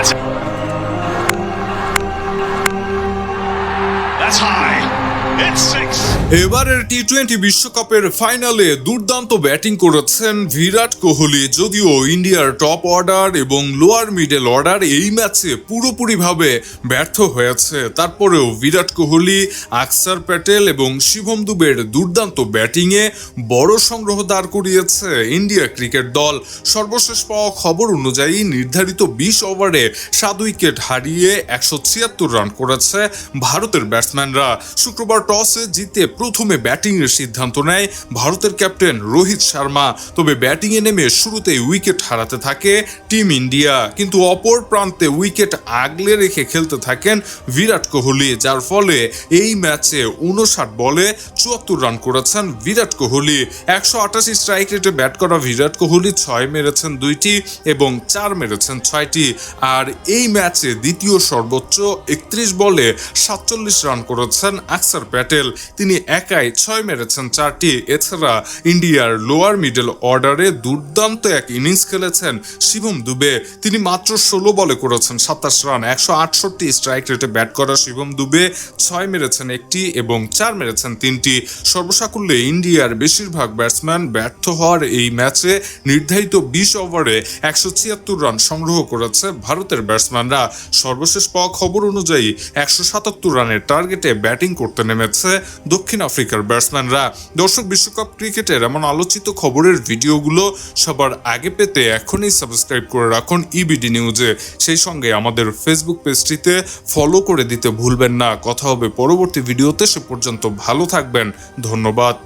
That's That's high. It's six. এবারের T twenty বিশ্বকাপের ফাইনালে দুর্দান্ত ব্যাটিং করেছেন বিরাট কোহলি। যদিও ইন্ডিয়ার টপ অর্ডার এবং লোয়ার মিডল অর্ডার এই ম্যাচে পুরোপুরিভাবে ব্যর্থ হয়েছে। তারপরেও বিরাট কোহলি, আকসার প্যাটেল এবং শিবম দুবের দুর্দান্ত ব্যাটিংয়ে বড় সংগ্রহ দাঁড় করিয়েছে ইন্ডিয়া ক্রিকেট দল। সর্বশেষ পাওয়া খবর অনুযায়ী নির্ধারিত বিশ ওভারে সাত উইকেট হারিয়ে একশো ছিয়াত্তর রান করেছে ভারতের ব্যাটসম্যানরা। শুক্রবার টসে জিতে প্রথমে ব্যাটিংয়ের সিদ্ধান্ত নেয় ভারতের ক্যাপ্টেন রোহিত শর্মা। তবে ব্যাটিংয়ে নেমে শুরুতেই উইকেট হারাতে থাকে টিম ইন্ডিয়া। কিন্তু অপর প্রান্তে উইকেট আগলে রেখে খেলতে থাকেন বিরাট কোহলি, যার ফলে এই ম্যাচে উনষাট বলে চুয়াত্তর রান করেছেন বিরাট কোহলি। একশো আটাশি স্ট্রাইক রেটে ব্যাট করা বিরাট কোহলি, ছয় মেরেছেন দুইটি এবং চার মেরেছেন ছয়টি। আর এই ম্যাচে দ্বিতীয় সর্বোচ্চ একত্রিশ বলে সাতচল্লিশ রান করেছেন আকসার প্যাটেল। তিনি একাই ছয় মেরেছেন চারটি। এছাড়া ইন্ডিয়ার লোয়ার মিডল অর্ডারে দুর্দান্ত এক ইনিংস খেলেছেন শিবম দুবে। তিনি মাত্র ষোলো বলে করেছেন, সাতাশ রান, একশো আটষট্টি স্ট্রাইক রেটে ব্যাট করা শিবম দুবে। ছয় মেরেছেন একটি এবং চার মেরেছেন তিনটি। সর্বসাকুল্যে ইন্ডিয়ার বেশিরভাগ ব্যাটসম্যান ব্যর্থ হওয়ার এই ম্যাচে নির্ধারিত বিশ ওভারে একশো ছিয়াত্তর রান সংগ্রহ করেছে ভারতের ব্যাটসম্যানরা সর্বশেষ পাওয়া খবর অনুযায়ী একশো সাতাত্তর রানের টার্গেটে ব্যাটিং করতে নেমেছে দক্ষিণ আফ্রিকার ব্যাটসম্যানরা দর্শক বিশ্বকাপ ক্রিকেটের এমন আলোচিত খবরের ভিডিওগুলো সবার আগে পেতে এখনই সাবস্ক্রাইব করে রাখুন ইবিডি নিউজে সেই সঙ্গে আমাদের ফেসবুক পেজটিতে ফলো করে দিতে ভুলবেন না। কথা হবে পরবর্তী ভিডিওতে। সে পর্যন্ত ভালো থাকবেন। ধন্যবাদ।